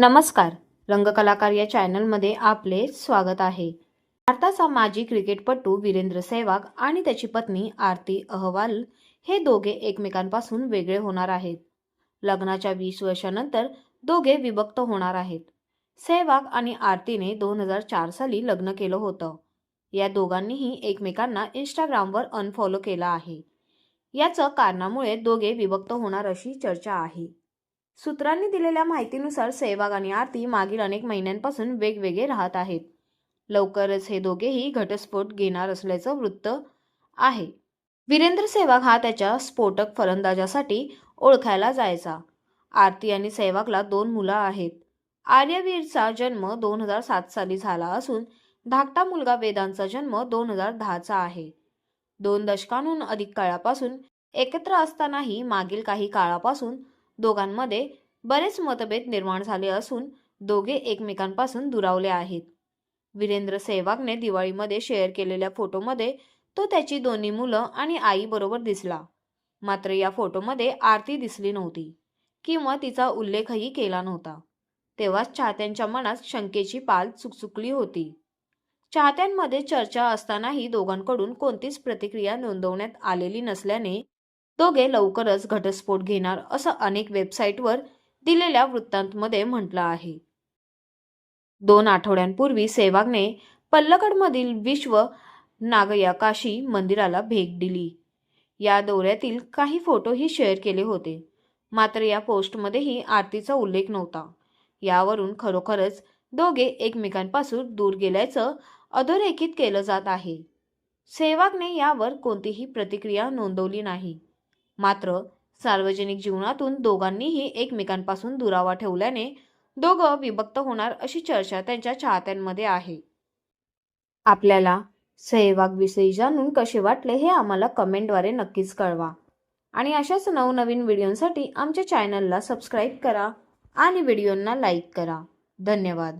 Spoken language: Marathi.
नमस्कार. रंगकलाकार या चॅनलमध्ये आपले स्वागत आहे. भारताचा माजी क्रिकेटपटू वीरेंद्र सेहवाग आणि त्याची पत्नी आरती अहवाल हे दोघे एकमेकांपासून वेगळे होणार आहेत. लग्नाच्या वीस वर्षानंतर दोघे विभक्त होणार आहेत. सेहवाग आणि आरतीने दोन हजार चार साली लग्न केलं होतं. या दोघांनीही एकमेकांना इंस्टाग्रामवर अनफॉलो केला आहे. याचं कारणामुळे दोघे विभक्त होणार अशी चर्चा आहे. सूत्रांनी दिलेल्या माहितीनुसार सेहवाग आणि आरती मागील अनेक महिन्यांपासून वेगवेगळे राहत आहेत. लवकरच हे दोघेही घटस्फोट घेणार असल्याचं वृत्त आहे. वीरेंद्र सेहवाग हा त्याच्या स्फोटक फलंदाजासाठी ओळखायला जायचा. आरती आणि सेहवागला दोन मुलं आहेत. आर्यवीरचा जन्म दोन हजार सात साली झाला असून धाकटा मुलगा वेदांचा जन्म दोन हजार दहाचा आहे. दोन दशकांहून अधिक काळापासून एकत्र असतानाही मागील काही काळापासून दोघांमध्ये बरेच मतभेद निर्माण झाले असून दोघे एकमेकांपासून दुरावले आहेत. वीरेंद्र सेहवागने दिवाळीमध्ये शेअर केलेल्या फोटोमध्ये तो त्याची दोन्ही मुलं आणि आईबरोबर दिसला. मात्र या फोटोमध्ये आरती दिसली नव्हती किंवा तिचा उल्लेखही केला नव्हता. तेव्हाच चाहत्यांच्या मनात शंकेची पाल चुकचुकली होती. चाहत्यांमध्ये चर्चा असतानाही दोघांकडून कोणतीच प्रतिक्रिया नोंदवण्यात आलेली नसल्याने दोघे लवकरच घटस्फोट घेणार असं अनेक वेबसाईटवर दिलेल्या वृत्तांतमध्ये म्हटलं आहे. दोन आठवड्यांपूर्वी सेवागने पल्लकडमधील विश्व नागयाकाशी मंदिराला भेट दिली. या दौऱ्यातील काही फोटोही शेअर केले होते. मात्र या पोस्टमध्येही आरतीचा उल्लेख नव्हता. यावरून खरोखरच दोघे एकमेकांपासून दूर गेल्याचं अधोरेखित केलं जात आहे. सेहवागने यावर कोणतीही प्रतिक्रिया नोंदवली नाही. मात्र सार्वजनिक जीवनातून दोघांनीही एकमेकांपासून दुरावा ठेवल्याने दोघं विभक्त होणार अशी चर्चा त्यांच्या चाहत्यांमध्ये आहे. आपल्याला सहवागविषयी जाणून कसे वाटले हे आम्हाला कमेंटद्वारे नक्कीच कळवा. आणि अशाच नवनवीन व्हिडिओंसाठी आमच्या चॅनलला सबस्क्राईब करा आणि व्हिडिओंना लाईक करा. धन्यवाद.